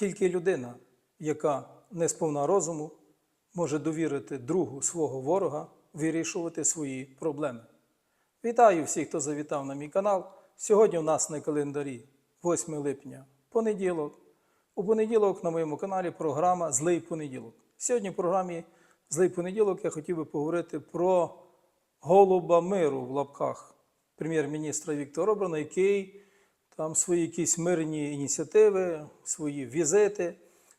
Тільки людина, яка не сповна розуму, може довірити другу свого ворога вирішувати свої проблеми. Вітаю всіх, хто завітав на мій канал. Сьогодні у нас на календарі 8 липня, понеділок. У понеділок на моєму каналі програма Злий понеділок. Сьогодні в програмі Злий понеділок я хотів би поговорити про голуба миру в лапках прем'єр-міністра Віктора Орбана, який там свої якісь мирні ініціативи, свої візити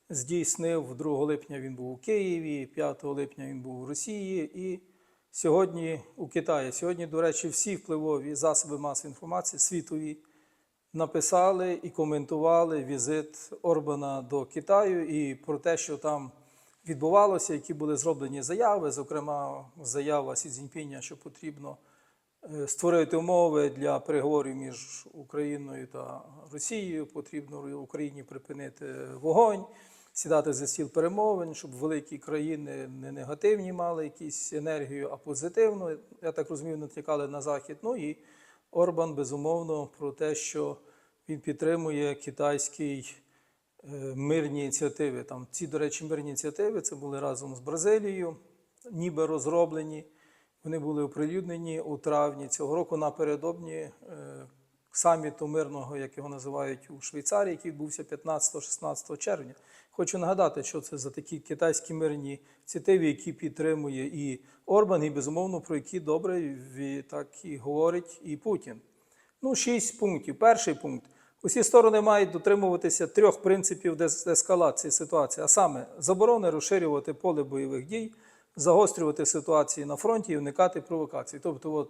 здійснив. 2 липня він був у Києві, 5 липня він був у Росії і сьогодні у Китаї. Сьогодні, до речі, всі впливові засоби масової інформації світові написали і коментували візит Орбана до Китаю і про те, що там відбувалося, які були зроблені заяви, зокрема, заява Сі Цзіньпіня, що потрібно створити умови для переговорів між Україною та Росією. Потрібно Україні припинити вогонь, сідати за стіл перемовин, щоб великі країни не негативні мали якісь енергію, а позитивну. Я так розумію, натякали на захід. Ну і Орбан безумовно про те, що він підтримує китайський е, мирні ініціативи. Там ці, до речі, мирні ініціативи це були разом з Бразилією, ніби розроблені. Вони були оприлюднені у травні цього року напередодні е, саміту мирного, як його називають у Швейцарії, який відбувся 15-16 червня. Хочу нагадати, що це за такі китайські мирні ініціативи, які підтримує і Орбан, і безумовно про які добре так і говорить і Путін. Ну, шість пунктів. Перший пункт. Усі сторони мають дотримуватися трьох принципів дес- ескалації ситуації, а саме заборони розширювати поле бойових дій, загострювати ситуації на фронті і уникати провокацій. Тобто, от,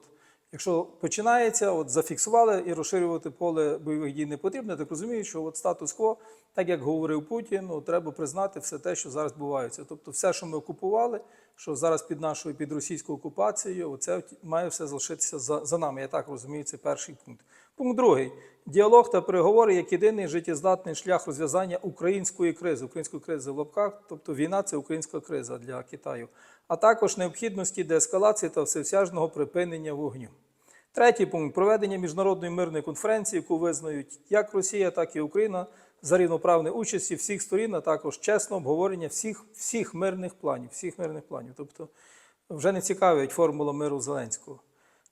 якщо починається, от зафіксували і розширювати поле бойових дій не потрібно, так розумію, що от статус-кво, так як говорив Путін, ну, треба признати все те, що зараз відбувається. Тобто, все, що ми окупували, що зараз під нашою під російською окупацією, це має все залишитися за, за нами. Я так розумію, це перший пункт. Пункт другий. Діалог та переговори як єдиний життєздатний шлях розв'язання української кризи, української кризи в лапках, тобто війна це українська криза для Китаю, а також необхідності деескалації та всеосяжного припинення вогню. Третій пункт проведення міжнародної мирної конференції, яку визнають як Росія, так і Україна за рівноправне участі всіх сторін, а також чесне обговорення всіх, всіх мирних планів, всіх мирних планів. Тобто вже не цікавить формула миру Зеленського.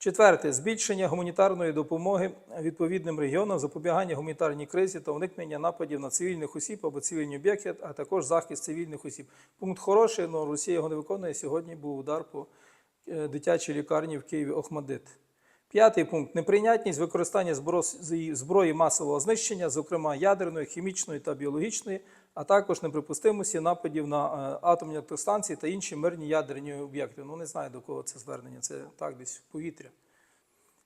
Четверте збільшення гуманітарної допомоги відповідним регіонам, запобігання гуманітарній кризі та уникнення нападів на цивільних осіб або цивільні об'єкти, а також захист цивільних осіб. Пункт хороший, але Росія його не виконує. Сьогодні був удар по е, дитячій лікарні в Києві Охмадит. П'ятий пункт неприйнятність використання збро- зброї масового знищення, зокрема ядерної, хімічної та біологічної, а також неприпустимості нападів на е, атомні електростанції та інші мирні ядерні об'єкти. Ну не знаю до кого це звернення, це так десь в повітря.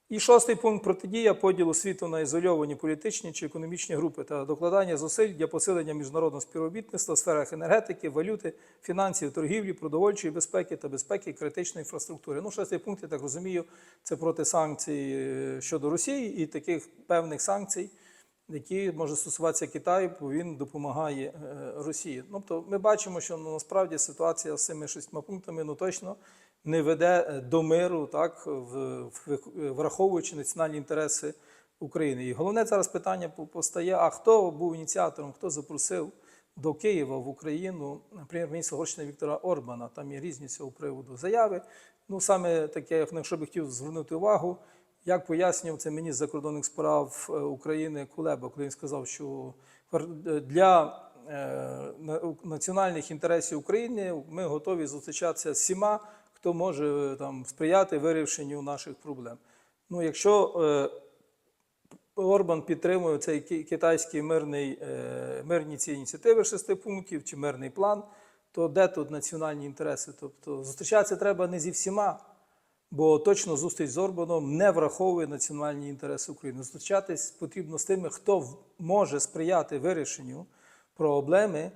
І шостий пункт протидія поділу світу на ізольовані політичні чи економічні групи та докладання зусиль для посилення міжнародного співробітництва в сферах енергетики, валюти, фінансів, торгівлі, продовольчої безпеки та безпеки критичної інфраструктури. Ну, шостий пункт, я так розумію, це проти санкцій е, щодо Росії і таких певних санкцій, які може стосуватися Китаю, бо він допомагає е, Росії. Тобто ми бачимо, що ну, насправді ситуація з цими шістьма пунктами ну точно не веде е, до миру, так враховуючи національні інтереси України. І головне зараз питання постає: а хто був ініціатором, хто запросив до Києва в Україну прем'єр-міністра Угорщини Віктора Орбана? Там є різні цього приводу заяви. Ну саме таке, якщо би хотів звернути увагу. Як пояснював це міністр закордонних справ е, України Кулеба, коли він сказав, що для е, національних інтересів України ми готові зустрічатися з всіма, хто може е, там сприяти вирішенню наших проблем. Ну, якщо е, Орбан підтримує цей китайський мирний, е, мирні ці ініціативи шести пунктів чи мирний план, то де тут національні інтереси? Тобто зустрічатися треба не зі всіма, бо точно зустріч з Орбаном не враховує національні інтереси України. Зустрічатись потрібно з тими, хто може сприяти вирішенню проблеми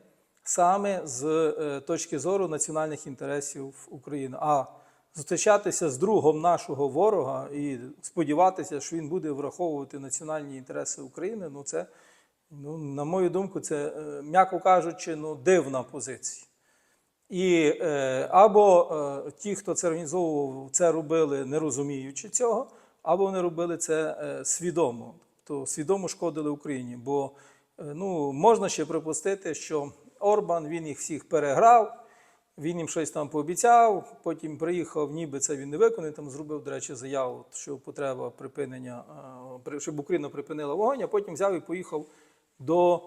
саме з е, точки зору національних інтересів України. А зустрічатися з другом нашого ворога і сподіватися, що він буде враховувати національні інтереси України, ну це, ну, на мою думку, це, е, м'яко кажучи, ну, дивна позиція. І е, або е, ті, хто це організовував, це робили не розуміючи цього, або вони робили це е, свідомо, то свідомо шкодили Україні. Бо ну, можна ще припустити, що Орбан він їх всіх переграв, він їм щось там пообіцяв, потім приїхав, ніби це він не виконав, там зробив, до речі, заяву, що потреба припинення, при- щоб Україна припинила вогонь, а потім взяв і поїхав до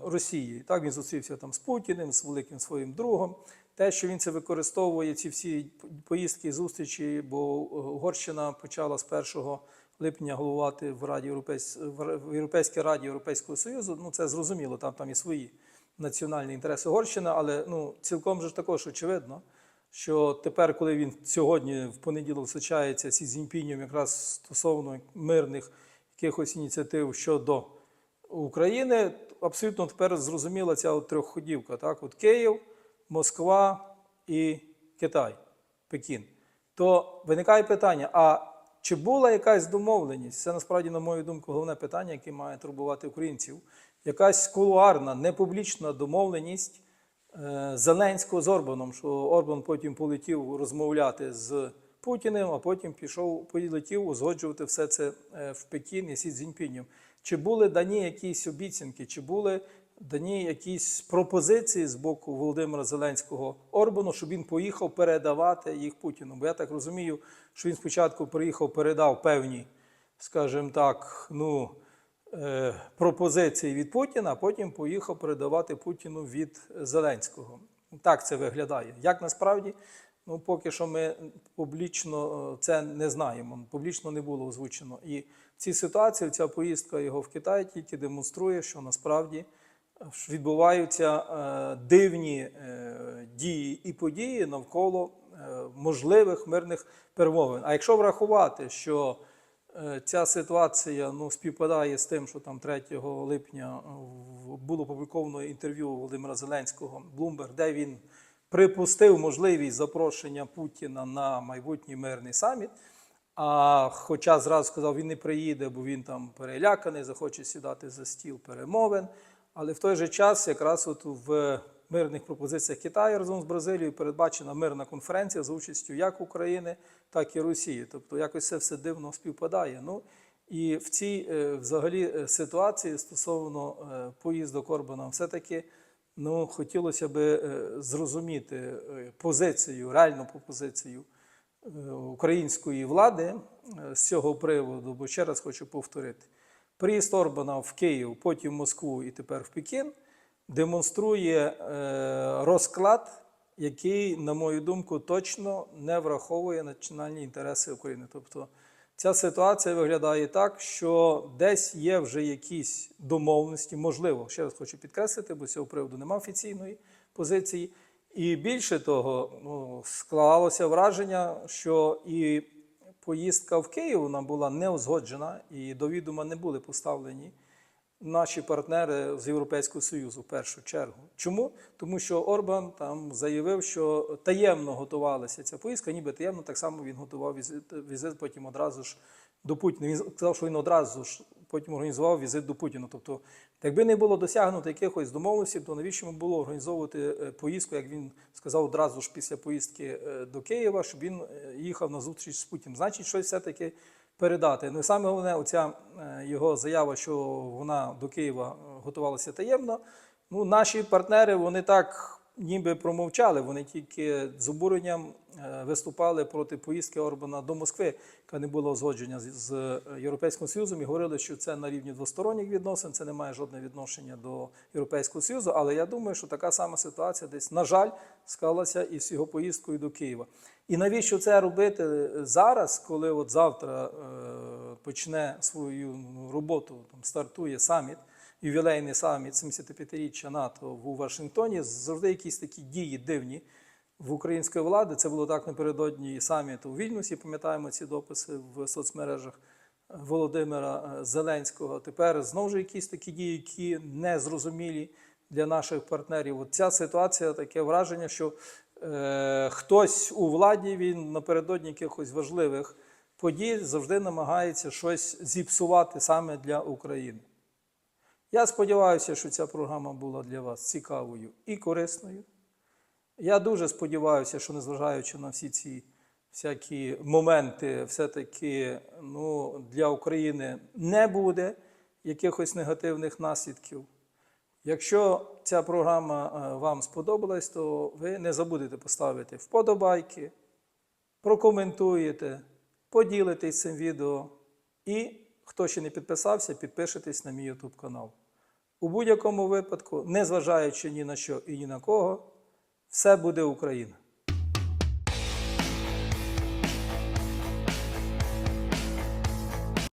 Росії. Так він зустрівся там з Путіним, з великим своїм другом. Те, що він це використовує, ці всі поїздки, зустрічі, бо Угорщина почала з 1 липня головувати в Раді Європейсь... в Європейській Раді Європейського Союзу. Ну це зрозуміло, там, там і свої національні інтереси Угорщини, але ну, цілком же також очевидно, що тепер, коли він сьогодні в понеділок зустрічається зі Зіньпінем якраз стосовно мирних якихось ініціатив щодо України, абсолютно тепер зрозуміла ця от трьохходівка. Так? От Київ, Москва і Китай, Пекін. То виникає питання: а чи була якась домовленість? Це насправді, на мою думку, головне питання, яке має турбувати українців. Якась кулуарна, непублічна домовленість е, Зеленського з Орбаном, що Орбан потім полетів розмовляти з Путіним, а потім пішов, полетів узгоджувати все це е, в Пекін і Сі Цзіньпінем. Чи були дані якісь обіцянки, чи були дані якісь пропозиції з боку Володимира Зеленського Орбану, щоб він поїхав передавати їх Путіну? Бо я так розумію, що він спочатку приїхав, передав певні, скажімо так, ну, е, пропозиції від Путіна, а потім поїхав передавати Путіну від Зеленського. Так це виглядає. Як насправді? Ну, поки що ми публічно е, це не знаємо, публічно не було озвучено. І в цій ситуації ця поїздка його в Китай тільки демонструє, що насправді е, відбуваються е, дивні дії і події навколо можливих мирних перемовин. А якщо врахувати, що Ця ситуація ну, співпадає з тим, що там 3 липня було опубліковано інтерв'ю Володимира Зеленського Bloomberg, де він припустив можливість запрошення Путіна на майбутній мирний саміт. А хоча зразу сказав, він не приїде, бо він там переляканий, захоче сідати за стіл перемовин. Але в той же час, якраз от в мирних пропозиціях Китаю разом з Бразилією передбачена мирна конференція за участю як України, так і Росії. Тобто якось це все дивно співпадає. Ну і в цій е, взагалі е, ситуації стосовно е, поїздок Орбана, все-таки ну, хотілося би е, зрозуміти е, позицію, реальну позицію е, української влади з цього приводу, бо ще раз хочу повторити: приїзд Орбана в Київ, потім в Москву і тепер в Пекін демонструє розклад, який, на мою думку, точно не враховує національні інтереси України. Тобто ця ситуація виглядає так, що десь є вже якісь домовленості, можливо, ще раз хочу підкреслити, бо з цього приводу немає офіційної позиції. І більше того, ну, склалося враження, що і поїздка в Київ вона була не узгоджена, і до відома не були поставлені наші партнери з Європейського Союзу в першу чергу. Чому? Тому що Орбан там заявив, що таємно готувалася ця поїздка, ніби таємно так само він готував візит, візит потім одразу ж до Путіна. Він сказав, що він одразу ж потім організував візит до Путіна. Тобто, якби не було досягнуто якихось домовленостей, то навіщо йому було організовувати е, поїздку, як він сказав одразу ж після поїздки е, до Києва, щоб він е, їхав на зустріч з Путіним. Значить, щось все-таки передати. Ну саме головне, оця е, його заява, що вона до Києва е, готувалася таємно. Ну, наші партнери вони так ніби промовчали. Вони тільки з обуренням е, виступали проти поїздки Орбана до Москви, яка не була узгоджена з, Європейським Союзом, і говорили, що це на рівні двосторонніх відносин, це не має жодного відношення до Європейського Союзу. Але я думаю, що така сама ситуація десь, на жаль, склалася і з його поїздкою до Києва. І навіщо це робити зараз, коли от завтра е, почне свою ну, роботу, там стартує саміт, ювілейний саміт 75-річчя НАТО в Вашингтоні, завжди якісь такі дії дивні в української влади. Це було так напередодні саміту у Вільнюсі, пам'ятаємо ці дописи в соцмережах Володимира е, Зеленського. Тепер знову ж якісь такі дії, які не зрозумілі для наших партнерів. От ця ситуація таке враження, що хтось у владі він напередодні якихось важливих подій завжди намагається щось зіпсувати саме для України. Я сподіваюся, що ця програма була для вас цікавою і корисною. Я дуже сподіваюся, що незважаючи на всі ці всякі моменти, все-таки ну, для України не буде якихось негативних наслідків. Якщо ця програма е, вам сподобалась, то ви не забудете поставити вподобайки, прокоментуєте, поділитесь цим відео і, хто ще не підписався, підпишитесь на мій YouTube канал. У будь-якому випадку, незважаючи ні на що і ні на кого, все буде Україна.